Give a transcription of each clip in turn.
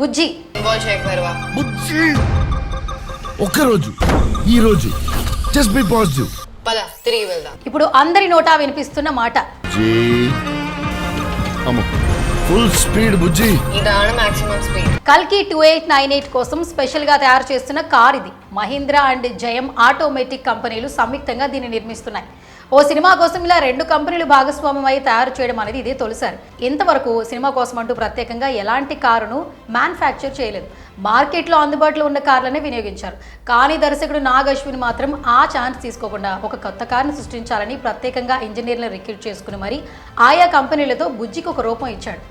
బుజ్జి. బుజ్జి. ఒక్కరోజు ఈ రోజు జస్ట్ బి పాజిటివ్ పద తిరిగి వెళ్దాం. ఇప్పుడు అందరి నోటా వినిపిస్తున్న మాట. జీ అమ్మ ఫుల్ స్పీడ్ బుజ్జి. ఇదాన మాక్సిమం స్పీడ్ కల్కి టూ ఎయిట్ నైన్ ఎయిట్ కోసం స్పెషల్గా తయారు చేస్తున్న కార్ ఇది. మహీంద్రా అండ్ జయం ఆటోమేటిక్ కంపెనీలు సంయుక్తంగా దీన్ని నిర్మిస్తున్నాయి. ఓ సినిమా కోసం ఇలా రెండు కంపెనీలు భాగస్వామ్యం అయి తయారు చేయడం అనేది ఇదే తొలిసారి. ఇంతవరకు సినిమా కోసం అంటూ ప్రత్యేకంగా ఎలాంటి కారును మ్యానుఫ్యాక్చర్ చేయలేదు. మార్కెట్లో అందుబాటులో ఉన్న కార్లనే వినియోగించారు. కానీ దర్శకుడు నాగ్ అశ్విన్ మాత్రం ఆ ఛాన్స్ తీసుకోకుండా ఒక కొత్త కార్ని సృష్టించాలని ప్రత్యేకంగా ఇంజనీర్లను రిక్రూట్ చేసుకుని మరి ఆయా కంపెనీలతో బుజ్జికి ఒక రూపం ఇచ్చాడు.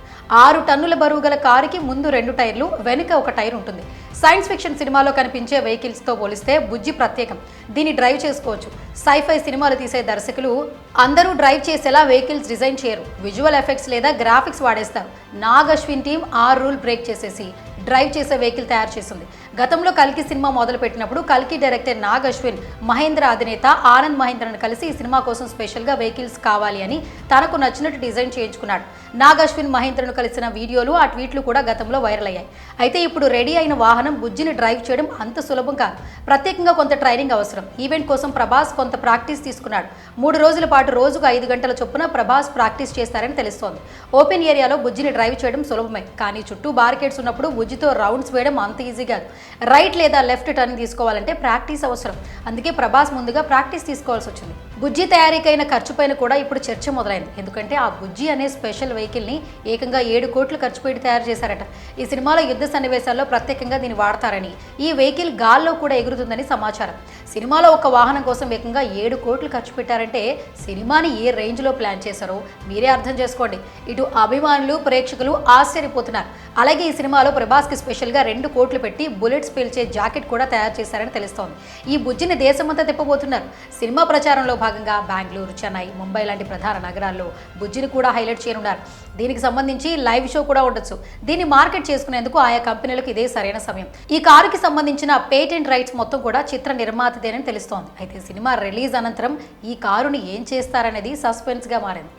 ఆరు టన్నుల బరువు గల కారుకి ముందు రెండు టైర్లు వెనుక ఒక టైర్ ఉంటుంది. సైన్స్ ఫిక్షన్ సినిమాలో కనిపించే వెహికల్స్తో పోలిస్తే బుజ్జి ప్రత్యేకం. దీన్ని డ్రైవ్ చేసుకోవచ్చు. సైఫై సినిమాలు తీసే దర్శకులు అందరూ డ్రైవ్ చేసేలా వెహికల్స్ డిజైన్ చేయరు. విజువల్ ఎఫెక్ట్స్ లేదా గ్రాఫిక్స్ వాడేస్తారు. నాగ్ అశ్విన్ టీం ఆ రూల్ బ్రేక్ చేసేసి డ్రైవ్ చేసే వెహికల్ తయారు చేసింది గతంలో కల్కి సినిమా మొదలు పెట్టినప్పుడు కల్కి డైరెక్టర్ నాగ్ అశ్విన్ మహేంద్ర అధినేత ఆనంద్ మహేంద్రను కలిసి ఈ సినిమా కోసం స్పెషల్గా వెహికల్స్ కావాలి అని తనకు నచ్చినట్టు డిజైన్ చేయించుకున్నాడు. నాగ్ అశ్విన్ మహేంద్రను కలిసిన వీడియోలు ఆ ట్వీట్లు కూడా గతంలో వైరల్ అయ్యాయి. అయితే ఇప్పుడు రెడీ అయిన వాహనం బుజ్జిని డ్రైవ్ చేయడం అంత సులభం కాదు. ప్రత్యేకంగా కొంత ట్రైనింగ్ అవసరం. ఈవెంట్ కోసం ప్రభాస్ కొంత ప్రాక్టీస్ తీసుకున్నాడు. మూడు రోజుల పాటు రోజుకు ఐదు గంటల చొప్పున ప్రభాస్ ప్రాక్టీస్ చేస్తారని తెలుస్తోంది. ఓపెన్ ఏరియాలో బుజ్జిని డ్రైవ్ చేయడం సులభమే. కానీ చుట్టూ బార్కెట్స్ ఉన్నప్పుడు బుజ్జితో రౌండ్స్ వేయడం అంత ఈజీ కాదు. రైట్ లేదా లెఫ్ట్ టర్న్ తీసుకోవాలంటే ప్రాక్టీస్ అవసరం. అందుకే ప్రభాస్ ముందుగా ప్రాక్టీస్ తీసుకోవాల్సి వచ్చింది. బుజ్జి తయారీకైన ఖర్చుపైన కూడా ఇప్పుడు చర్చ మొదలైంది. ఎందుకంటే ఆ బుజ్జి అనే స్పెషల్ వెహికల్ని ఏకంగా ఏడు కోట్లు ఖర్చు పెట్టి తయారు చేశారట. ఈ సినిమాలో యుద్ధ సన్నివేశాల్లో ప్రత్యేకంగా దీన్ని వాడతారని ఈ వెహికల్ గాల్లో కూడా ఎగురుతుందని సమాచారం. సినిమాలో ఒక వాహనం కోసం ఏకంగా ఏడు కోట్లు ఖర్చు పెట్టారంటే సినిమాని ఏ రేంజ్లో ప్లాన్ చేశారో మీరే అర్థం చేసుకోండి. ఇటు అభిమానులు ప్రేక్షకులు ఆశ్చర్యపోతున్నారు. అలాగే ఈ సినిమాలో ప్రభాస్కి స్పెషల్గా రెండు కోట్లు పెట్టి బుల్లెట్స్ పీల్చే జాకెట్ కూడా తయారు చేశారని తెలుస్తోంది. ఈ బుజ్జిని దేశమంతా తిప్పబోతున్నారు. సినిమా ప్రచారంలో భాగంగా బెంగళూరు చెన్నై ముంబై లాంటి ప్రధాన నగరాల్లో బుజ్జిని కూడా హైలైట్ చేయనున్నారు. దీనికి సంబంధించి లైవ్ షో కూడా ఉండొచ్చు. దీన్ని మార్కెట్ చేసుకునేందుకు ఆయా కంపెనీలకు ఇదే సరైన సమయం. ఈ కారుకి సంబంధించిన పేటెంట్ రైట్స్ మొత్తం కూడా చిత్ర నిర్మాతదేనని తెలుస్తోంది. అయితే సినిమా రిలీజ్ అనంతరం ఈ కారుని ఏం చేస్తారనేది సస్పెన్స్గా మారింది.